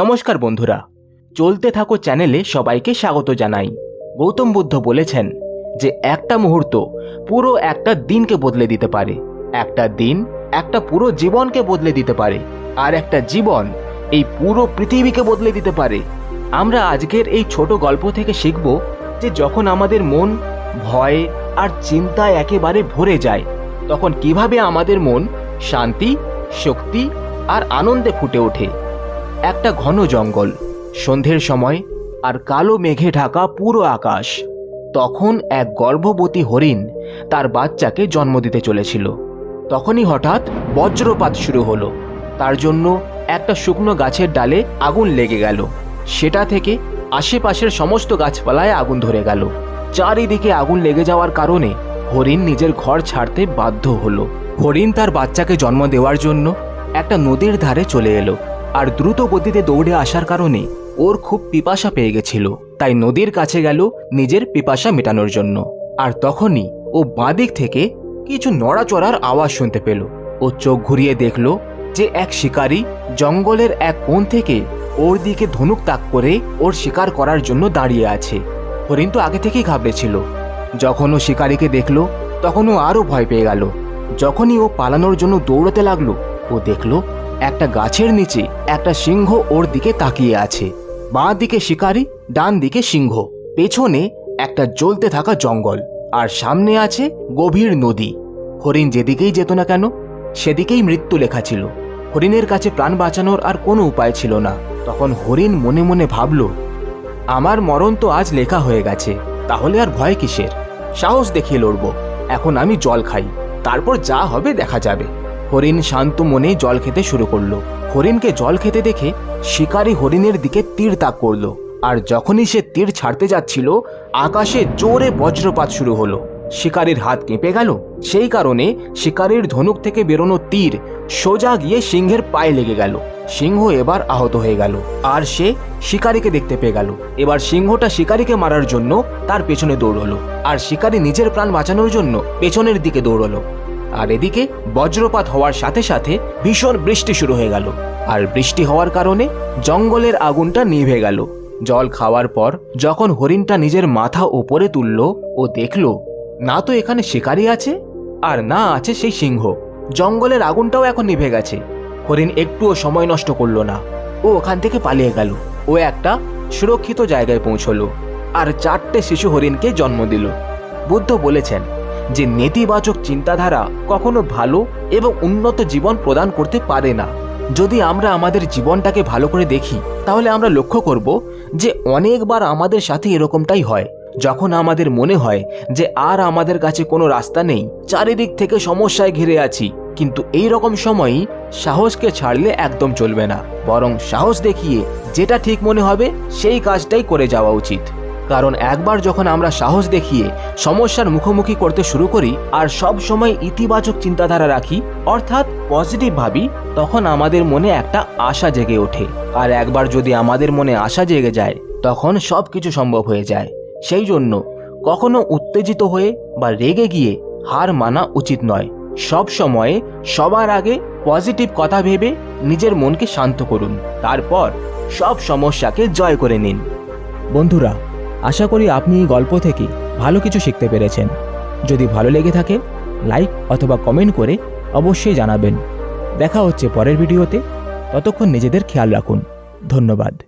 নমস্কার বন্ধুরা, চলতে থাকো চ্যানেলে সবাইকে স্বাগত জানাই। গৌতম বুদ্ধ বলেছেন যে একটা মুহূর্ত পুরো একটা দিনকে বদলে দিতে পারে। একটা দিন একটা পুরো জীবনকে বদলে দিতে পারে, আর একটা জীবন এই পুরো পৃথিবীকে বদলে দিতে পারে। আমরা আজকের এই ছোট গল্প থেকে শিখব যে যখন আমাদের মন ভয় আর চিন্তায় একেবারে ভরে যায়, তখন কীভাবে আমাদের মন শান্তি, শক্তি আর আনন্দে ফুটে ওঠে। একটা ঘন জঙ্গল। সন্ধ্যের সময় আর কালো মেঘে ঢাকা পুরো আকাশ। তখন এক গর্ভবতী হরিণ তার বাচ্চাকে জন্ম দিতে চলেছিল। তখনই হঠাৎ বজ্রপাত শুরু হলো। তার জন্য একটা শুকনো গাছের ডালে আগুন লেগে গেল। সেটা থেকে আশেপাশের সমস্ত গাছপালায় আগুন ধরে গেল। চারিদিকে আগুন লেগে যাওয়ার কারণে হরিণ নিজের ঘর ছাড়তে বাধ্য হলো। হরিণ তার বাচ্চাকে জন্ম দেওয়ার জন্য একটা নদীর ধারে চলে এলো। আর দ্রুত গতিতে দৌড়ে আসার কারণে ওর খুব পিপাসা পেয়ে গেছিল। তাই নদীর কাছে গেল নিজের পিপাসা মেটানোর জন্য। আর তখনই ও বাঁদিক থেকে কিছু নড়াচড়ার আওয়াজ শুনতে পেল। ও চোখ ঘুরিয়ে দেখল যে এক শিকারী জঙ্গলের এক কোণ থেকে ওর দিকে ধনুক তাক করে ওর শিকার করার জন্য দাঁড়িয়ে আছে। হরিণ তো আগে থেকেই ঘাবড়েছিল। যখন ও শিকারীকে দেখল, তখন ও আরও ভয় পেয়ে গেল। যখনই ও পালানোর জন্য দৌড়তে লাগল, ও দেখল একটা গাছের নিচে একটা সিংহ ওর দিকে তাকিয়ে আছে। বাঁ দিকে শিকারি, ডান দিকে সিংহ। পেছনে একটা জ্বলতে থাকা জঙ্গল। আর সামনে আছে গভীর নদী। হরিণ যেদিকেই যেত না কেন, সেদিকেই মৃত্যু লেখা ছিল। হরিণের কাছে প্রাণ বাঁচানোর আর কোনো উপায় ছিল না। তখন হরিণ মনে মনে ভাবল, আমার মরণ তো আজ লেখা হয়ে গেছে, তাহলে আর ভয় কিসের? সাহস দেখিয়ে লড়ব। এখন আমি জল খাই। তারপর যা হবে দেখা যাবে। হরিণ শান্ত মনে জল খেতে শুরু করল। হরিণকে জল খেতে দেখে শিকারি হরিণের দিকে তীর তাক করল আর যখনই সে তীর ছাড়তে যাচ্ছিল, আকাশে জোরে বজ্রপাত শুরু হলো। শিকারীর হাত কেঁপে গেল। সেই কারণে শিকারীর ধনুক থেকে বেরোনো তীর সোজা গিয়ে সিংহের পায়ে লেগে গেল। সিংহ এবার আহত হয়ে গেল আর সে শিকারীকে দেখতে পেয়ে গেল। এবার সিংহটা শিকারীকে মারার জন্য তার পেছনে দৌড়লো আর শিকারী নিজের প্রাণ বাঁচানোর জন্য পেছনের দিকে দৌড়লো। আর এদিকে বজ্রপাত হওয়ার সাথে সাথে ভীষণ বৃষ্টি শুরু হয়ে গেল। আর বৃষ্টি হওয়ার কারণে জঙ্গলের আগুনটা নিভে গেল। জল খাওয়ার পর যখন হরিণটা নিজের মাথা ওপরে তুলল, ও দেখল, না তো এখানে শিকারি আছে, আর না আছে সেই সিংহ। জঙ্গলের আগুনটাও এখন নিভে গেছে। হরিণ একটুও সময় নষ্ট করল না। ও ওখান থেকে পালিয়ে গেল। ও একটা সুরক্ষিত জায়গায় পৌঁছলো। আর চারটে শিশু হরিণকে জন্ম দিল। বুদ্ধ বলেছেন যে নেতিবাচক চিন্তাধারা কখনো ভালো এবং উন্নত জীবন প্রদান করতে পারে না। যদি আমরা আমাদের জীবনটাকে ভালো করে দেখি, তাহলে আমরা লক্ষ্য করব যে অনেকবার আমাদের সাথে এরকমটাই হয়। যখন আমাদের মনে হয় যে আর আমাদের কাছে কোনো রাস্তা নেই, চারিদিক থেকে সমস্যায় ঘিরে আছি, কিন্তু এই রকম সময়ই সাহসকে ছাড়লে একদম চলবে না। বরং সাহস দেখিয়ে যেটা ঠিক মনে হবে, সেই কাজটাই করে যাওয়া উচিত। কারণ একবার যখন আমরা সাহস দেখিয়ে সমস্যার মুখোমুখি করতে শুরু করি আর সব সময় ইতিবাচক চিন্তাধারা রাখি, অর্থাৎ পজিটিভ ভাবি, তখন আমাদের মনে একটা আশা জেগে ওঠে। আর একবার যদি আমাদের মনে আশা জেগে যায়, তখন সব কিছু সম্ভব হয়ে যায়। সেই জন্য কখনো উত্তেজিত হয়ে বা রেগে গিয়ে হার মানা উচিত নয়। সব সময়ে সবার আগে পজিটিভ কথা ভেবে নিজের মনকে শান্ত করুন। তারপর সব সমস্যাকে জয় করে নিন। বন্ধুরা আশা করি আপনি এই গল্প থেকে ভালো কিছু শিখতে পেরেছেন। যদি ভালো লেগে থাকে, লাইক অথবা কমেন্ট করে অবশ্যই জানাবেন। দেখা হচ্ছে পরের ভিডিওতে। ততক্ষণ নিজেদের খেয়াল রাখুন। ধন্যবাদ।